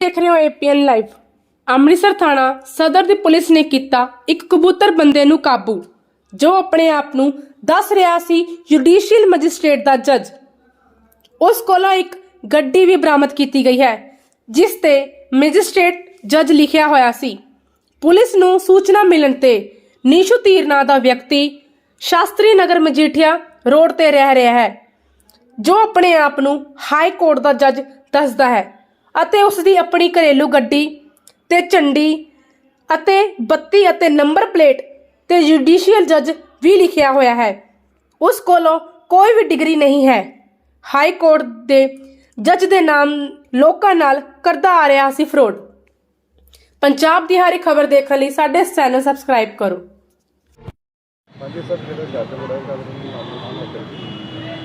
ਦੇਖ ਰਹੇ ਹੋ ਏਪੀਐਨ ਲਾਈਵ ਅੰਮ੍ਰਿਤਸਰ ਥਾਣਾ, ਸਦਰ ਦੀ ਪੁਲਿਸ ਨੇ ਕੀਤਾ ਇੱਕ ਕਬੂਤਰ ਬੰਦੇ ਨੂੰ ਕਾਬੂ, ਜੋ ਆਪਣੇ ਆਪ ਨੂੰ ਦੱਸ ਰਿਹਾ ਸੀ ਜੁਡੀਸ਼ੀਅਲ ਮੈਜਿਸਟ੍ਰੇਟ ਦਾ ਜੱਜ। ਉਸ ਕੋਲੋਂ ਇੱਕ ਗੱਡੀ ਵੀ ਬਰਾਮਦ ਕੀਤੀ ਗਈ ਹੈ, ਜਿਸ ਤੇ ਮੈਜਿਸਟ੍ਰੇਟ ਜੱਜ ਲਿਖਿਆ ਹੋਇਆ ਸੀ। ਪੁਲਿਸ ਨੂੰ ਸੂਚਨਾ ਮਿਲਣ ਤੇ ਨੀਸ਼ੂ ਤੀਰ ਨਾਂ ਦਾ ਵਿਅਕਤੀ ਸ਼ਾਸਤਰੀ ਨਗਰ ਮਜੀਠੀਆ ਰੋਡ ਤੇ ਰਹਿ ਰਿਹਾ ਹੈ, ਜੋ ਆਪਣੇ ਆਪ ਨੂੰ ਹਾਈ ਕੋਰਟ ਦਾ ਜੱਜ ਦੱਸਦਾ ਹੈ। ਅਤੇ ਉਸ ਦੀ ਆਪਣੀ ਘਰੇਲੂ ਗੱਡੀ ਤੇ ਝੰਡੀ ਅਤੇ ਬੱਤੀ ਅਤੇ ਨੰਬਰ ਪਲੇਟ ਤੇ ਜੁਡੀਸ਼ੀਅਲ ਜੱਜ ਵੀ ਲਿਖਿਆ ਹੋਇਆ ਹੈ। ਉਸ ਕੋਲੋਂ ਕੋਈ ਵੀ ਡਿਗਰੀ ਨਹੀਂ ਹੈ। ਹਾਈ ਕੋਰਟ ਦੇ ਜੱਜ ਦੇ ਨਾਮ ਲੋਕਾਂ ਨਾਲ ਕਰਦਾ ਆ ਰਿਹਾ ਸੀ ਫਰੋਡ। ਪੰਜਾਬ ਦੀ ਹਰ ਇੱਕ ਖਬਰ ਦੇਖਣ ਲਈ ਸਾਡੇ ਚੈਨਲ ਸਬਸਕ੍ਰਾਈਬ ਕਰੋ।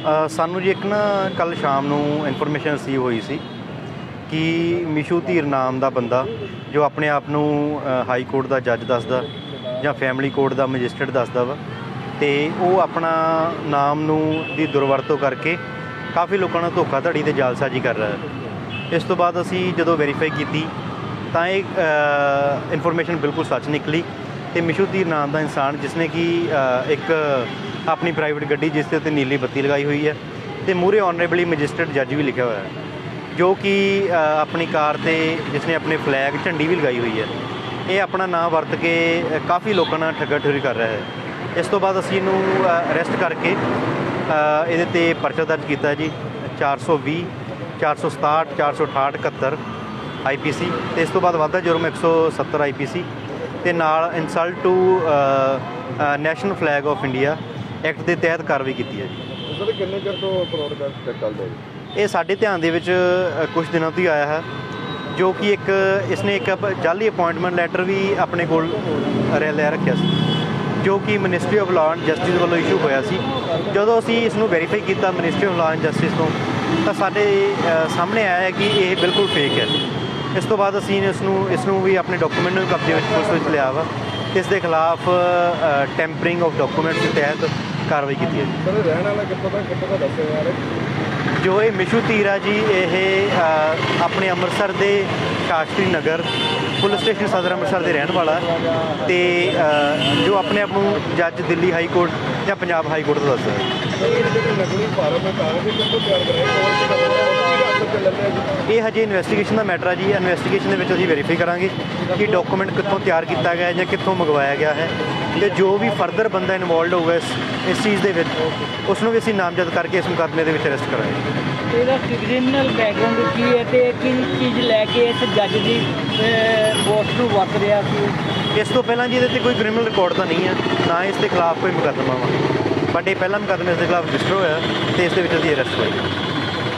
ਅ, ਸਾਨੂੰ ਜੀ ਇੱਕ ਨਾ ਕੱਲ ਸ਼ਾਮ ਨੂੰ ਇਨਫੋਰਮੇਸ਼ਨ ਰਿਸੀਵ ਹੋਈ ਸੀ। ਕਿ ਮਿਸ਼ੂ ਧੀਰ ਨਾਮ ਦਾ ਬੰਦਾ ਜੋ ਆਪਣੇ ਆਪ ਨੂੰ ਹਾਈ ਕੋਰਟ ਦਾ ਜੱਜ ਦੱਸਦਾ ਜਾਂ ਫੈਮਿਲੀ ਕੋਰਟ ਦਾ ਮੈਜਿਸਟਰੇਟ ਦੱਸਦਾ ਵਾ। ਤੇ ਉਹ ਆਪਣਾ ਨਾਮ ਨੂੰ, ਦੀ ਦੁਰਵਰਤੋਂ ਕਰਕੇ ਕਾਫੀ ਲੋਕਾਂ ਨਾਲ ਧੋਖਾਧੜੀ ਤੇ ਜਾਲਸਾਜ਼ੀ ਕਰ ਰਿਹਾ ਹੈ। ਇਸ ਤੋਂ ਬਾਅਦ ਅਸੀਂ ਜਦੋਂ ਵੈਰੀਫਾਈ ਕੀਤੀ, ਤਾਂ ਇਹ ਇਨਫੋਰਮੇਸ਼ਨ ਬਿਲਕੁਲ ਸੱਚ ਨਿਕਲੀ ਤੇ ਮਿਸ਼ੂ ਧੀਰ ਨਾਮ ਦਾ ਇਨਸਾਨ ਜਿਸਨੇ ਕਿ ਇੱਕ ਆਪਣੀ ਪ੍ਰਾਈਵੇਟ ਗੱਡੀ ਜਿਸ ਦੇ ਉੱਤੇ ਨੀਲੀ ਬੱਤੀ ਲਗਾਈ ਹੋਈ ਹੈ ਤੇ ਮੂਰੇ ਆਨਰੇਬਲੀ ਮੈਜਿਸਟਰੇਟ ਜੱਜ ਵੀ ਲਿਖਿਆ ਹੋਇਆ ਹੈ। ਜੋ ਕਿ ਆਪਣੀ ਕਾਰ ਤੇ ਜਿਸ ਨੇ ਆਪਣੇ ਫਲੈਗ ਝੰਡੀ ਵੀ ਲਗਾਈ ਹੋਈ ਹੈ, ਇਹ ਆਪਣਾ ਨਾਮ ਵਰਤ ਕੇ ਕਾਫੀ ਲੋਕਾਂ ਨਾਲ ਠੱਗਾ ਠੁਰੀ ਕਰ ਰਿਹਾ ਹੈ। ਇਸ ਤੋਂ ਬਾਅਦ ਅਸੀਂ ਇਹਨੂੰ ਅਰੈਸਟ ਕਰਕੇ ਇਹਦੇ ਤੇ ਪਰਚਾ ਦਰਜ ਕੀਤਾ ਜੀ। 420 467 468 71 ਆਈਪੀਸੀ ਤੇ ਇਸ ਤੋਂ ਬਾਅਦ ਵਾਧਾ ਜੁਰਮ 170 ਆਈਪੀਸੀ ਤੇ ਨਾਲ insult to national flag of India act ਦੇ ਤਹਿਤ ਕਾਰਵਾਈ ਕੀਤੀ ਹੈ ਜੀ। ਸਰ, ਕਿੰਨੇ ਚਿਰ ਤੋਂ ਫਰੋਡ ਕਰ ਚੱਲਦਾ ਜੀ ਇਹ ਸਾਡੇ ਧਿਆਨ ਦੇ ਵਿੱਚ ਅ, ਕੁਝ ਦਿਨਾਂ ਤੋਂ ਹੀ ਆਇਆ ਹੈ ਜੋ ਕਿ ਇੱਕ ਇਸਨੇ ਇੱਕ ਅਪ- ਜਾਲੀ ਅਪਾਇੰਟਮੈਂਟ ਲੈਟਰ ਵੀ ਆਪਣੇ ਕੋਲ ਰ- ਲੈ ਰੱਖਿਆ ਸੀ ਜੋ ਕਿ ministry of law and justice ਵੱਲੋਂ ਇਸ਼ੂ ਹੋਇਆ ਸੀ। ਜਦੋਂ ਅਸੀਂ ਇਸ ਨੂੰ ਵੈਰੀਫਾਈ ਕੀਤਾ ministry of law and justice ਤੋਂ ਤਾਂ ਸਾਡੇ ਸਾਹਮਣੇ ਆਇਆ ਕਿ ਇਹ ਬਿਲਕੁਲ ਫੇਕ ਹੈ। ਇਸ ਤੋਂ ਬਾਅਦ ਅਸੀਂ ਇਸ ਨੂੰ ਇਸ ਨੂੰ ਵੀ ਆਪਣੇ ਡਾਕੂਮੈਂਟ ਨੂੰ ਕਬਜ਼ੇ ਵਿੱਚ ਪੁਲਿਸ ਵਿੱਚ ਲਿਆ ਵਾ। ਇਸ ਦੇ ਖਿਲਾਫ ਟੈਂਪਰਿੰਗ ਆਫ ਡਾਕੂਮੈਂਟਸ ਦੇ ਤਹਿਤ ਕਾਰਵਾਈ ਕੀਤੀ ਹੈ ਸਰ ਰਹਿਣ ਵਾਲਾ ਕਿੱਥੋਂ ਦਾ ਕਿੱਥੋਂ ਦਾ ਦੱਸਿਆ ਜਾ ਰਿਹਾ? ਜੋ ਇਹ ਮਿਸ਼ੂ ਧੀਰਾ ਜੀ, ਇਹ ਆਪਣੇ ਅੰਮ੍ਰਿਤਸਰ ਦੇ ਸ਼ਾਸਤਰੀ ਨਗਰ ਪੁਲਿਸ ਸਟੇਸ਼ਨ ਸਦਰ ਅੰਮ੍ਰਿਤਸਰ ਦੇ ਰਹਿਣ ਵਾਲਾ ਹੈ ਤੇ ਜੋ ਆਪਣੇ ਆਪ ਨੂੰ ਜੱਜ ਦਿੱਲੀ ਹਾਈ ਕੋਰਟ ਜਾਂ ਪੰਜਾਬ ਹਾਈ ਕੋਰਟ ਤੋਂ ਦੱਸਦਾ ਹੈ। ਇਹ ਹਜੇ ਇਨਵੈਸਟੀਗੇਸ਼ਨ ਦਾ ਮੈਟਰ ਹੈ ਜੀ। ਇਨਵੈਸਟੀਗੇਸ਼ਨ ਦੇ ਵਿੱਚ ਅਸੀਂ ਵੈਰੀਫਾਈ ਕਰਾਂਗੇ ਕਿ ਡਾਕੂਮੈਂਟ ਕਿੱਥੋਂ ਤਿਆਰ ਕੀਤਾ ਗਿਆ ਹੈ ਜਾਂ ਕਿੱਥੋਂ ਮੰਗਵਾਇਆ ਗਿਆ ਹੈ ਤੇ ਜੋ ਵੀ ਫਰਦਰ ਬੰਦਾ ਇਨਵੋਲਡ ਹੋਊਗਾ ਇਸ ਇਸ ਚੀਜ਼ ਦੇ ਵਿੱਚ ਉਸ ਨੂੰ ਵੀ ਅਸੀਂ ਨਾਮਜ਼ਦ ਕਰਕੇ ਇਸ ਮੁਕੱਦਮੇ ਦੇ ਵਿੱਚ ਅਰੈਸਟ ਕਰਾਂਗੇ। ਇਹਦਾ ਕ੍ਰਿਮੀਨਲ ਬੈਕਗ੍ਰਾਉਂਡ ਕੀ ਹੈ ਤੇ ਕਿਹੜੀ ਚੀਜ਼ ਲੈ ਕੇ ਇਸ ਜੱਜ ਦੀ ਪੋਸਟ ਨੂੰ ਵਰਤ ਰਿਹਾ ਸੀ? ਇਸ ਤੋਂ ਪਹਿਲਾਂ ਜੀ ਇਹਦੇ ਤੇ ਕੋਈ ਕ੍ਰਿਮੀਨਲ ਰਿਕਾਰਡ ਤਾਂ ਨਹੀਂ ਹੈ ਨਾ ਇਸ ਦੇ ਖਿਲਾਫ ਕੋਈ ਮੁਕੱਦਮਾ ਵਾ। ਬਟ ਇਹ ਪਹਿਲਾ ਮੁਕੱਦਮਾ ਇਸ ਦੇ ਖਿਲਾਫ ਰਜਿਸਟਰ ਹੋਇਆ ਤੇ ਇਸ ਦੇ ਵਿੱਚ ਅਸੀਂ ਅਰੈਸਟ ਹੋਏ